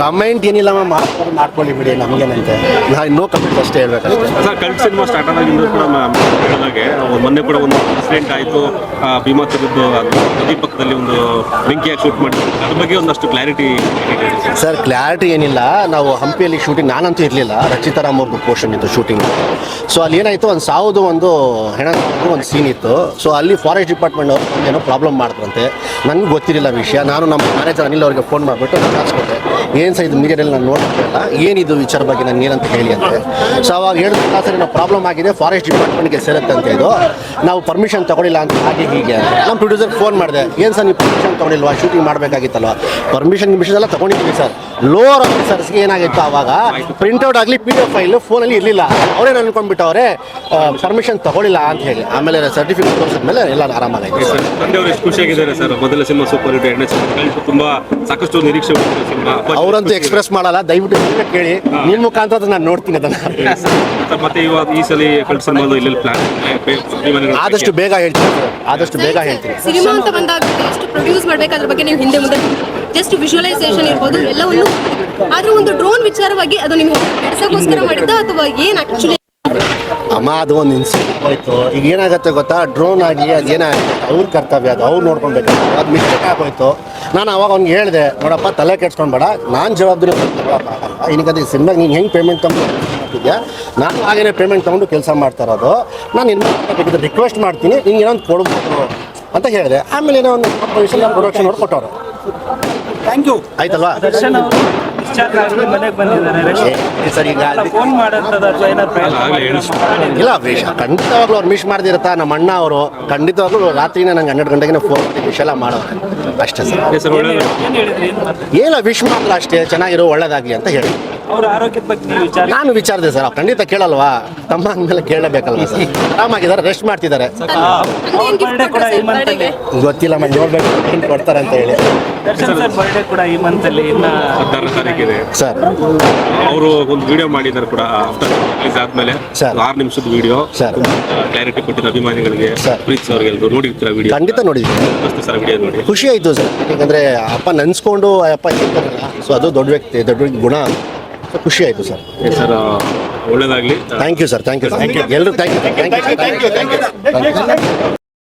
Comment ಏನಿಲ್ಲ ma'am ಮಾಡ್ಕೊಂಡು ಮಾಡ್ಕೊಳ್ಳಿ ಬಿಡಿ ನಮಗೇನಂತೆ. ನಾ ನೋ ಕಮೆಂಟ್ ಅಷ್ಟೇ ಹೇಳ್ಬೇಕಷ್ಟೇ. ಸರ್ ಕಲ್ಟ್ ಸಿನಿಮಾ ಸ್ಟಾರ್ಟ್ ಆದಾಗಿಂದ ಕೂಡ ಹೇಳಿದಾಗೆ ಮೊನ್ನೆ ಕೂಡ ಒಂದು ಇನ್ಸಿಡೆಂಟ್ ಆಯಿತು. ಭೀಮಾ ತೆಗೆದು ನದಿ ಪಕ್ಕದಲ್ಲಿ ಒಂದು ಬೆಂಕಿಯಾಗಿ ಶೂಟ್ ಮಾಡಿ ಅದ್ರ ಬಗ್ಗೆ ಒಂದಷ್ಟು ಕ್ಲಾರಿಟಿ ಸರ್ ಕ್ಲಾರಿಟಿ ಏನಿಲ್ಲ. ನಾವು ಹಂಪಿಯಲ್ಲಿ ಶೂಟಿಂಗ್ ನಾನಂತೂ ಇರಲಿಲ್ಲ. ರಚಿತಾರಾಮ್ ಅವ್ರದ್ದು ಪೋರ್ಷನ್ ಇತ್ತು ಶೂಟಿಂಗ್ ಸೊ ಅಲ್ಲಿ ಏನಾಯಿತು ಒಂದು ಸಾವುದು ಒಂದು ಹೆಣ ಒಂದು ಸೀನ್ ಇತ್ತು. ಸೊ ಅಲ್ಲಿ ಫಾರೆಸ್ಟ್ ಡಿಪಾರ್ಟ್ಮೆಂಟ್ ಅವರು ಏನೋ ಪ್ರಾಬ್ಲಮ್ ಮಾಡಿದ್ರಂತೆ. ನನಗೆ ಗೊತ್ತಿರಲಿಲ್ಲ ವಿಷಯ. ನಾನು ನಮ್ಮ ಮ್ಯಾನೇಜರ್ ಅನಿಲ್ ಅವರಿಗೆ ಫೋನ್ ಮಾಡಿಬಿಟ್ಟು ನಾನು ಕಾಸ್ಕೊಟ್ಟೆ ಏನು ಸರ್ ಇದು ಮೀಡಿಯಾದಲ್ಲಿ ನಾನು ನೋಡ್ತಿಲ್ಲ ಏನಿದು ವಿಚಾರ ಬಗ್ಗೆ ನಾನು ಏನಂತ ಹೇಳಿ ಅಂತೆ ಸೊ ಅವಾಗ ಹೇಳಿದ್ರೆ, ಸರ್, ಏನೋ ಪ್ರಾಬ್ಲಮ್ ಆಗಿದೆ ಫಾರೆಸ್ಟ್ ಡಿಪಾರ್ಟ್ಮೆಂಟ್ಗೆ ಸೇರುತ್ತೆ ಅಂತ ಇದು ನಾವು ಪರ್ಮಿಷನ್ ತಗೊಳ್ಳಿಲ್ಲ ಅಂತ, ಹಾಗೆ ಹೀಗೆ ಅಂತ. ನಮ್ಮ ಪ್ರೊಡ್ಯೂಸರ್ ಫೋನ್ ಮಾಡಿದೆ, ಏನು ಸರ್ ನೀವು ಪರ್ಮಿಷನ್ ತೊಗೊಳಿಲ್ವಾ? ಶೂಟಿಂಗ್ ಮಾಡಬೇಕಾಗಿತ್ತಲ್ವ? ಪರ್ಮಿಷನ್ ಗಿಮಿಷನ್ ಎಲ್ಲ ತಗೊಂಡಿದ್ದೀವಿ ಸರ್. ಲೋವರ್ ಆಫೀಸರ್ಸ್ಗೆ ಏನಾಗಿತ್ತು ಆವಾಗ? ಪ್ರಿಂಟ್ಔಟ್ ಆಗಲಿ ಪಿ ಡಿ ಎಫ್ ಫೈಲ್ ಫೋನಲ್ಲಿ ಇರಲಿಲ್ಲ ಅವರೇನು ಅನ್ಕೊಂಡ್ಬಿಟ್ಟವ್ರೆ ಪರ್ಮಿಷನ್ ತಗೊಳ್ಳಿಲ್ಲ ಅಂತ ಹೇಳಿ. ಆಮೇಲೆ ಸರ್ಟಿಫಿಕೇಟ್ ತೋರಿಸಿದ್ಮೇಲೆ ಎಲ್ಲ ಆರಾಮಾಗಿದೆ ಸರ್ ತಂದೆ ಎಷ್ಟು ಖುಷಿಯಾಗಿದ್ದಾರೆ ಸರ್. ಮೊದಲ ಸಿನಿಮಾ ಸೂಪರ್ ಹಿಟ್ ಎರಡನೇ ಸಿನಿಮಾ ತುಂಬಾ ಸಾಕಷ್ಟು ನಿರೀಕ್ಷೆ ಅವರಂತೂ ಎಕ್ಸ್ಪ್ರೆಸ್ ಮಾಡಲ್ಲ. ದಯವಿಟ್ಟು ನೀವೇ ಕೇಳಿ. ನಿಮ್ಮ ಮುಖಾಂತರ ನಾನು ನೋಡ್ತೀನಿ ಅದನ್ನ. ಸರ್, ಮತ್ತೆ ಇವಾಗ ಈ ಸಲ ಕಲ್ಟ್ ಸಿನಿಮಾದು ಇಲ್ಲೆಲ್ಲಿ ಪ್ಲಾನ್ ಆದಷ್ಟು ಬೇಗ ಹೇಳ್ತೀನಿ ಆದಷ್ಟು ಬೇಗ ಹೇಳ್ತೀನಿ. ಸಿನಿಮಾ ಅಂತ ಬಂದಾಗ ಎಷ್ಟು ಪ್ರೊಡ್ಯೂಸ್ ಮಾಡ್ಬೇಕಾದ್ರ ಬಗ್ಗೆ ನೀವು ಹಿಂದೆ ಮುಂದೆ ಜಸ್ಟ್ ವಿಜುವಲೈಸೇಷನ್ ಇರ್ಬೋದು, ಎಲ್ಲವನ್ನು ಆದ್ರೆ ಒಂದು ಡ್ರೋನ್ ವಿಚಾರವಾಗಿ ಅದು ನಿಮ್ಗೆ ನಡೆಸೋಕ್ಕೋಸ್ಕರ ಮಾಡಿದ್ದ ಅಥವಾ ಏನ್ ಆಕ್ಚುಲಿ ಅಮ್ಮ, ಅದು ಒಂದು ಇನ್ಸಿಡೆಂಟ್ ಹೋಯ್ತು ಈಗ ಏನಾಗುತ್ತೆ ಗೊತ್ತಾ? ಡ್ರೋನ್ ಆಗಿ ಅದು ಏನಾಗುತ್ತೆ ಅವ್ರ ಕರ್ತವ್ಯ ಅದು, ಅವ್ರು ನೋಡ್ಕೊಬೇಕು. ಅದು ಮಿಸ್ಟೇಕ್ ಆಗೋಯ್ತು. ನಾನು ಅವಾಗ ಅವ್ನಿಗೆ ಹೇಳಿದೆ, ನೋಡಪ್ಪ, ತಲೆ ಕೆಡ್ಸ್ಕೊಂಬೇಡ ನಾನು ಜವಾಬ್ದಾರಿ ಇನ್ನಿಗೆ ಸಿನಿಮಾಗೆ ನೀನು ಹೆಂಗೆ ಪೇಮೆಂಟ್ ತಗೊಂಡಿದ್ಯಾ ನಾನು ಹಾಗೇನೆ ಪೇಮೆಂಟ್ ತೊಗೊಂಡು ಕೆಲಸ ಮಾಡ್ತಾ ಇರೋದು. ನಾನು ಇನ್ನು ರಿಕ್ವೆಸ್ಟ್ ಮಾಡ್ತೀನಿ ನಿಂಗೆ ಏನೋ ಒಂದು ಕೊಡ್ಬೋದು ಅಂತ ಹೇಳಿದೆ. ಆಮೇಲೆ ಏನೋ ಒಂದು ಪ್ರೊಡಕ್ಷನ್ ಅವ್ರು ಥ್ಯಾಂಕ್ ಯು ಆಯ್ತಲ್ವಾ? ದರ್ಶನ್ ಅವರು ಡಿಸ್ಚಾರ್ಜ್ ಆಗಿ ಮನೆಗೆ ಬಂದಿದ್ದಾರೆ. ಸರ್ ಈಗ ಫೋನ್ ಮಾಡೋಂಥದ್ದು ಅಥವಾ ಏನಾದ್ರು ಪ್ರಯತ್ನ ಆಗ್ಲೇ ಹೇಳಿ. ಮಾಡಿದ್ದೀರಾ? ಇಲ್ಲ ವಿಷ. ಖಂಡಿತವಾಗ್ಲೂ ಅವ್ರು ಮಿಸ್ ಮಾಡ್ದಿರತ್ತಾ? ನಮ್ಮ ಅಣ್ಣ ಅವರು ಖಂಡಿತವಾಗ್ಲೂ ರಾತ್ರಿನೇ ನಂಗೆ ಹನ್ನೆರಡು ಗಂಟೆಗೆ ಫೋನ್ ಮಾಡಿ ವಿಷ್ ಎಲ್ಲ ಮಾಡೋರು. ಅಷ್ಟೇ ಸರ್. ಸರ್ ಒಳ್ಳೆ ಏನ್ ವಿಶ್ ಮಾತ್ರ ಅಷ್ಟೇ. ಚೆನ್ನಾಗಿರೋ ಒಳ್ಳೇದಾಗ್ಲಿ ಅಂತ ಹೇಳಿ ಅವ್ರ ಆರೋಗ್ಯದ ಬಗ್ಗೆ ನೀವು ವಿಚಾರ ನಾನು ವಿಚಾರದೆ ಸರ್ ಅವ್ರು ಖಂಡಿತ ಕೇಳಲ್ವಾ? ತಮ್ಮ ಅಂದ್ಮೇಲೆ ಕೇಳಬೇಕಲ್ವಾ ಸರ್? ಆರಾಮಾಗಿದ್ದಾರೆ ರೆಸ್ಟ್ ಮಾಡ್ತಿದ್ದಾರೆ. ಅವ್ರ ಬರ್ಡೇ ಕೂಡ ಈ ಮಂತ್ ಅಲ್ಲಿ. ಗೊತ್ತಿಲ್ಲ ಮತ್ತೆ ನೋಡ್ಬೇಕು ಏನ್ ಕೊಡ್ತಾರೆ ಅಂತ ಹೇಳಿ. ದರ್ಶನ್ ಸರ್ ಬರ್ಡೇ ಕೂಡ ಈ ಮಂತ್ ಅಲ್ಲಿ ಇನ್ನ ಹದಿನಾರನೇ ತಾರೀಕಿದೆ ಸರ್. ಅವರು ಒಂದು ವಿಡಿಯೋ ಮಾಡಿದ್ದಾರೆ ಕೂಡ ಆಫ್ಟರ್ ರಿಲೀಸ್ ಆದ್ಮೇಲೆ. Sir. ಆರು ನಿಮಿಷದ ವಿಡಿಯೋ Sir. ಕ್ಲಾರಿಟಿ ಕೊಟ್ಟಿದ್ದ ಅಭಿಮಾನಿಗಳಿಗೆ ಸರ್. ಪ್ರೀತಿ ಅವ್ರಿಗೆ ಎಲ್ಲರೂ ನೋಡಿರ್ತೀರ ವಿಡಿಯೋ ಖಂಡಿತ ನೋಡಿದ್ವಿ ಸರ್ ವಿಡಿಯೋ ನೋಡಿ. ಖುಷಿ ಆಯಿತು ಸರ್. ಯಾಕಂದರೆ ಅಪ್ಪ ನೆನ್ಸ್ಕೊಂಡು ಅಪ್ಪ ಇರ್ತಾರಲ್ಲ ಸೊ ಅದು ದೊಡ್ಡ ವ್ಯಕ್ತಿ ದೊಡ್ಡ ಗುಣ. ಖುಷಿ ಆಯಿತು ಸರ್. ಸರ್ ಒಳ್ಳೇದಾಗ್ಲಿ. Thank you sir thank you thank you ಎಲ್ಲರೂ thank you thank you thank you thank you